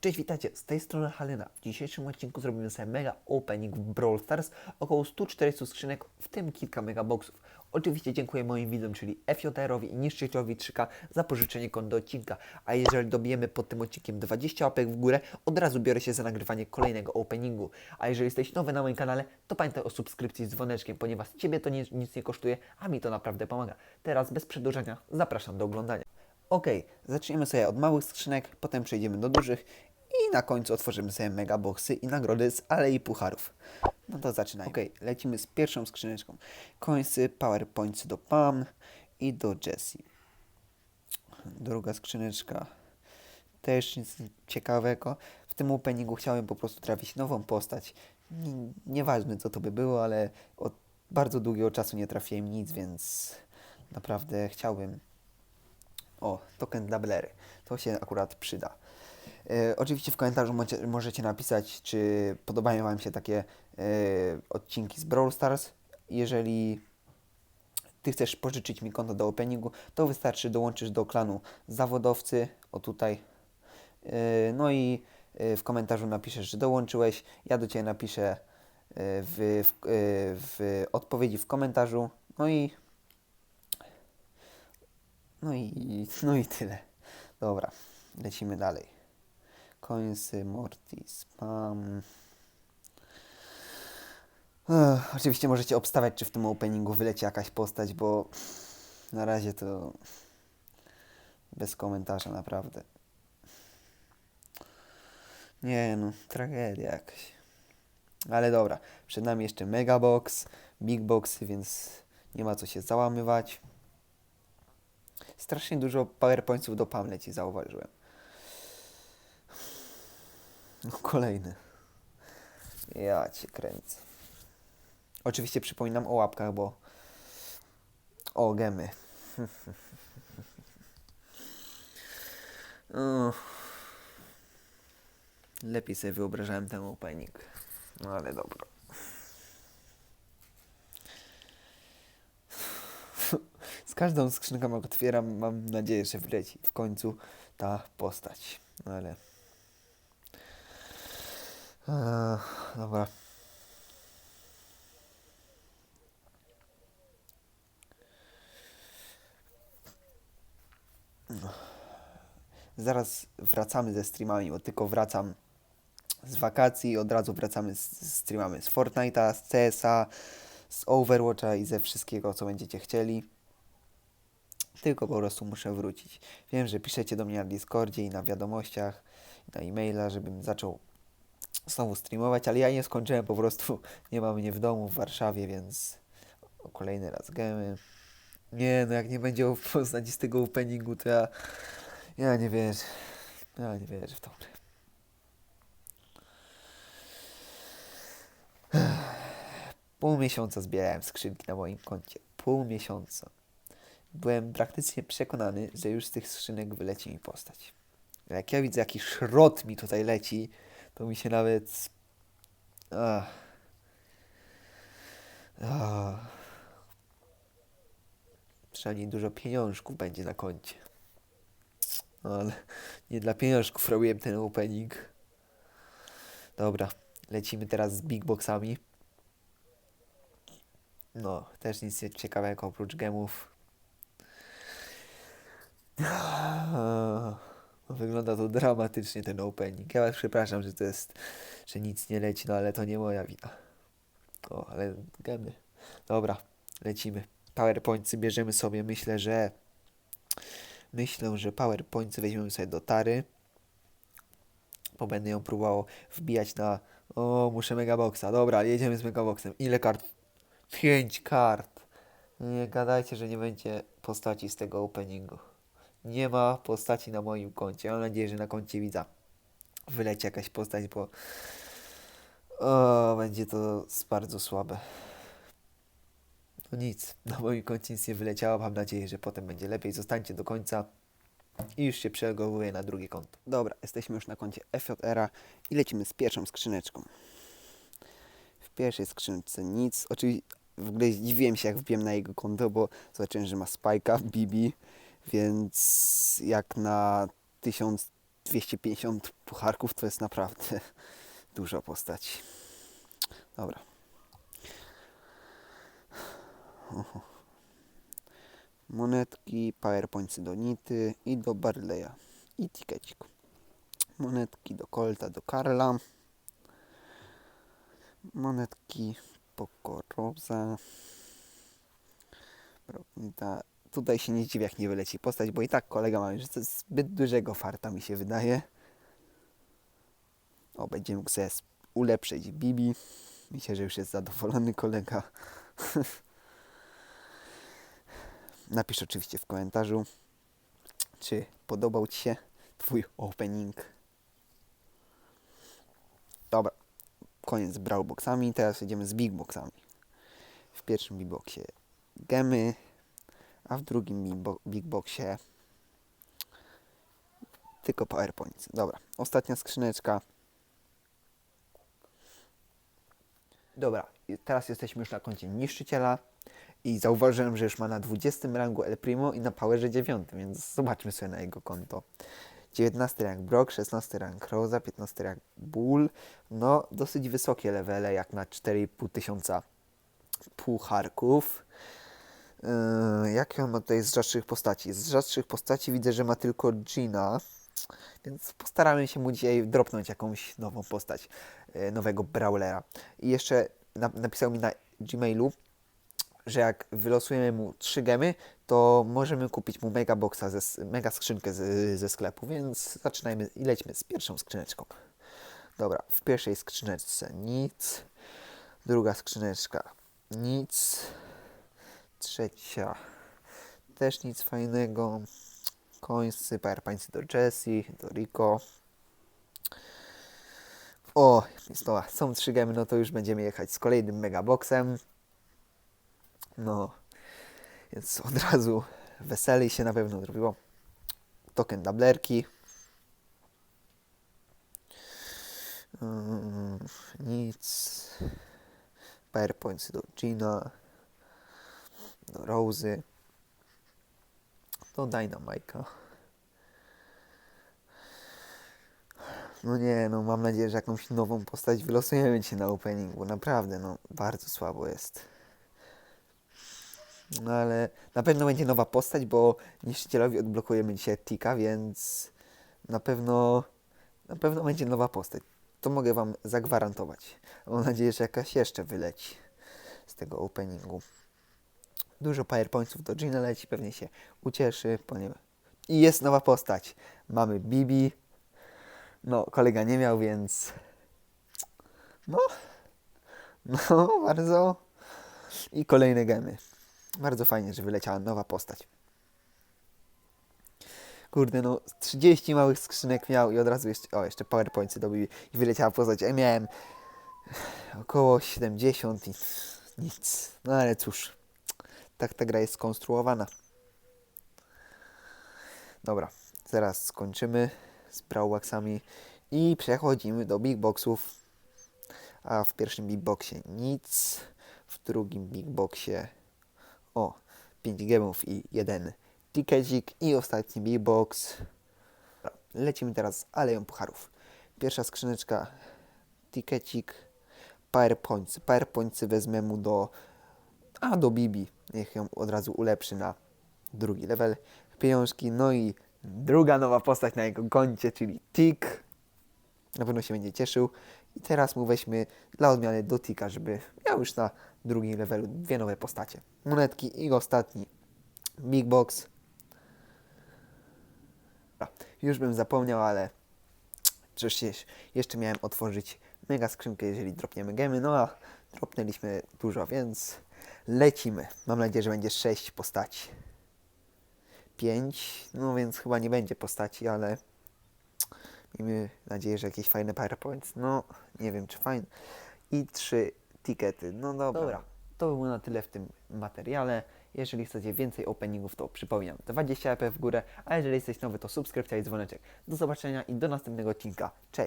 Cześć, witajcie, z tej strony Halina. W dzisiejszym odcinku zrobimy sobie mega opening w Brawl Stars, około 140 skrzynek, w tym kilka mega boxów. Oczywiście dziękuję moim widzom, czyli FJR-owi i Niszczyciowi 3K za pożyczenie kont do odcinka. A jeżeli dobijemy pod tym odcinkiem 20 łapek w górę, od razu biorę się za nagrywanie kolejnego openingu. A jeżeli jesteś nowy na moim kanale, to pamiętaj o subskrypcji z dzwoneczkiem, ponieważ Ciebie to nic, nic nie kosztuje, a mi to naprawdę pomaga. Teraz bez przedłużenia zapraszam do oglądania. Ok, zaczniemy sobie od małych skrzynek, potem przejdziemy do dużych i na końcu otworzymy sobie mega boxy i nagrody z Alei Pucharów. No to zaczynajmy. Ok, lecimy z pierwszą skrzyneczką. Końcy, powerpoints do Pam i do Jessie. Druga skrzyneczka. Też nic ciekawego. W tym openingu chciałem po prostu trafić nową postać. N- Nieważne co to by było, ale od bardzo długiego czasu nie trafiłem nic, więc naprawdę chciałbym o, token dla Blery. To się akurat przyda. E, oczywiście w komentarzu możecie, możecie napisać, czy podobają Wam się takie e, odcinki z Brawl Stars. Jeżeli Ty chcesz pożyczyć mi konto do openingu, to wystarczy dołączyć do klanu zawodowcy, o tutaj. E, no i e, w komentarzu napiszesz, że dołączyłeś. Ja do Ciebie napiszę e, w, w, e, w odpowiedzi w komentarzu. No i no i, no i tyle. Dobra, lecimy dalej. Coinsy, Mortis. Ech, oczywiście możecie obstawiać, czy w tym openingu wyleci jakaś postać, bo na razie to bez komentarza naprawdę. Nie no, tragedia jakaś. Ale dobra, przed nami jeszcze Megabox, Big Boxy, więc nie ma co się załamywać. Strasznie dużo powerpointsów do PAM leci, zauważyłem. No kolejny. Ja cię kręcę. Oczywiście przypominam o łapkach, bo... O, gemy. Lepiej sobie wyobrażałem ten opening. No ale dobra. Z każdą skrzynką, jak otwieram, mam nadzieję, że wleci w końcu ta postać. No ale... Eee, dobra. No. Zaraz wracamy ze streamami, bo tylko wracam z wakacji, od razu wracamy z streamami z Fortnite'a, z CS-a, z Overwatcha i ze wszystkiego, co będziecie chcieli. Tylko po prostu muszę wrócić. Wiem, że piszecie do mnie na Discordzie i na wiadomościach, i na e-maila, żebym zaczął znowu streamować, ale ja nie skończyłem, po prostu nie ma mnie w domu w Warszawie, więc o, kolejny raz gemy. Nie, no jak nie będzie poznać z tego openingu, to ja, ja nie wierzę. Ja nie wierzę w to. Pół miesiąca zbierałem skrzynki na moim koncie. Pół miesiąca. Byłem praktycznie przekonany, że już z tych skrzynek wyleci mi postać. Jak ja widzę, jaki szrot mi tutaj leci, to mi się nawet. Ach. Ach. Przynajmniej dużo pieniążków będzie na koncie. No, ale nie dla pieniążków robiłem ten opening. Dobra, lecimy teraz z big boxami. No, też nic ciekawego oprócz gemów. No, Wygląda to dramatycznie ten opening. Ja was przepraszam, że to jest, że nic nie leci, no ale to nie moja wina. O, ale gemy. Dobra, lecimy. PowerPointsy bierzemy sobie, myślę, że myślę, że PowerPointsy weźmiemy sobie do tary. Bo będę ją próbował wbijać na o, muszę megaboxa. Dobra, jedziemy z megaboxem. Ile kart? Pięć kart. Nie gadajcie, że nie będzie postaci z tego openingu. Nie ma postaci na moim koncie. Mam nadzieję, że na koncie widza wyleci jakaś postać, bo o, będzie to bardzo słabe. No nic, na moim koncie nic nie wyleciało. Mam nadzieję, że potem będzie lepiej. Zostańcie do końca i już się przelegowuję na drugie konto. Dobra, jesteśmy już na koncie FJR i lecimy z pierwszą skrzyneczką. W pierwszej skrzynce nic. Oczywiście w ogóle zdziwiłem się, jak wbiłem na jego konto, bo zobaczyłem, że ma Spike'a, Bibi, więc jak na 1250 pucharków to jest naprawdę dużo postaci. Dobra. Monetki, powerpointsy do Nity i do Barleya. I tikecik. Monetki do Colta, do Karla. Monetki Pokoroza. Brognita. Tutaj się nie dziwię, jak nie wyleci postać, bo i tak kolega ma już zbyt dużego farta, mi się wydaje. O, będzie mógł sobie ulepszyć Bibi. Myślę, że już jest zadowolony kolega. Napisz oczywiście w komentarzu, czy podobał Ci się Twój opening. Dobra, koniec z brawlboxami, teraz jedziemy z bigboxami. W pierwszym bigboxie gemy, a w drugim bigbo- bigboxie tylko powerpoints. Dobra, ostatnia skrzyneczka. Dobra, teraz jesteśmy już na koncie niszczyciela i zauważyłem, że już ma na 20 rangu El Primo i na powerze 9, więc zobaczmy sobie na jego konto. 19 rank Brock, 16 rank Rosa, 15 rank Bull. No, dosyć wysokie levele, jak na 4,5 tysiąca pucharków. Yy, jakie on ma tutaj z rzadszych postaci? Z rzadszych postaci widzę, że ma tylko Gina, więc postaramy się mu dzisiaj dropnąć jakąś nową postać, yy, nowego Brawlera. I jeszcze na, napisał mi na Gmailu, że jak wylosujemy mu 3 gemy, to możemy kupić mu mega boxa, ze, mega skrzynkę ze sklepu, więc zaczynajmy i lećmy z pierwszą skrzyneczką. Dobra, w pierwszej skrzyneczce nic, druga skrzyneczka nic, trzecia też nic fajnego, końscy, powerpointsy do Jessie, do Rico. O, to, są trzy gemy, no to już będziemy jechać z kolejnym megaboxem. No, więc od razu weselej się na pewno zrobiło. Token dablerki. Mm, nic. PowerPoints do Gina. Do Rozy. Do Dynamite'a. No nie, no mam nadzieję, że jakąś nową postać wylosujemy dzisiaj na openingu. Naprawdę, no bardzo słabo jest. No ale na pewno będzie nowa postać, bo niszczycielowi odblokujemy dzisiaj Tika, więc na pewno na pewno będzie nowa postać. To mogę Wam zagwarantować. Mam nadzieję, że jakaś jeszcze wyleci z tego openingu. Dużo powerpointsów do Gina leci, pewnie się ucieszy, ponieważ... I jest nowa postać. Mamy Bibi. No, kolega nie miał, więc... No... No, bardzo... I kolejne gemy. Bardzo fajnie, że wyleciała nowa postać. Kurde, no 30 małych skrzynek miał i od razu jeszcze, o, jeszcze powerpointsy dobił i wyleciała postać. Ja miałem około 70 i nic. No ale cóż, tak ta gra jest skonstruowana. Dobra, zaraz skończymy z Brawlboxami i przechodzimy do Big Boxów. A w pierwszym Big Boxie nic, w drugim Big Boxie o 5 gemów i jeden tikecik i ostatni Big Box. Dobra, Lecimy teraz z Aleją Pucharów. Pierwsza skrzyneczka tikecik, powerpoints. Powerpointsy wezmę mu do a do Bibi. Niech ją od razu ulepszy na drugi level. Pieniążki, no i druga nowa postać na jego koncie, czyli Tik. Na pewno się będzie cieszył. I teraz mu weźmy dla odmiany do Tika, żeby miał już na drugim levelu dwie nowe postacie. Monetki i ostatni Big Box. Już bym zapomniał, ale przecież jeszcze miałem otworzyć mega skrzynkę, jeżeli dropniemy gemy. No a dropnęliśmy dużo, więc lecimy. Mam nadzieję, że będzie 6 postaci. 5, no więc chyba nie będzie postaci, ale miejmy nadzieję, że jakieś fajne PowerPoints. No, nie wiem czy fajne. I 3 tikety. No dobra. dobra. To było na tyle w tym materiale. Jeżeli chcecie więcej openingów, to przypominam 20 EP w górę, a jeżeli jesteś nowy, to subskrypcja i dzwoneczek. Do zobaczenia i do następnego odcinka. Cześć!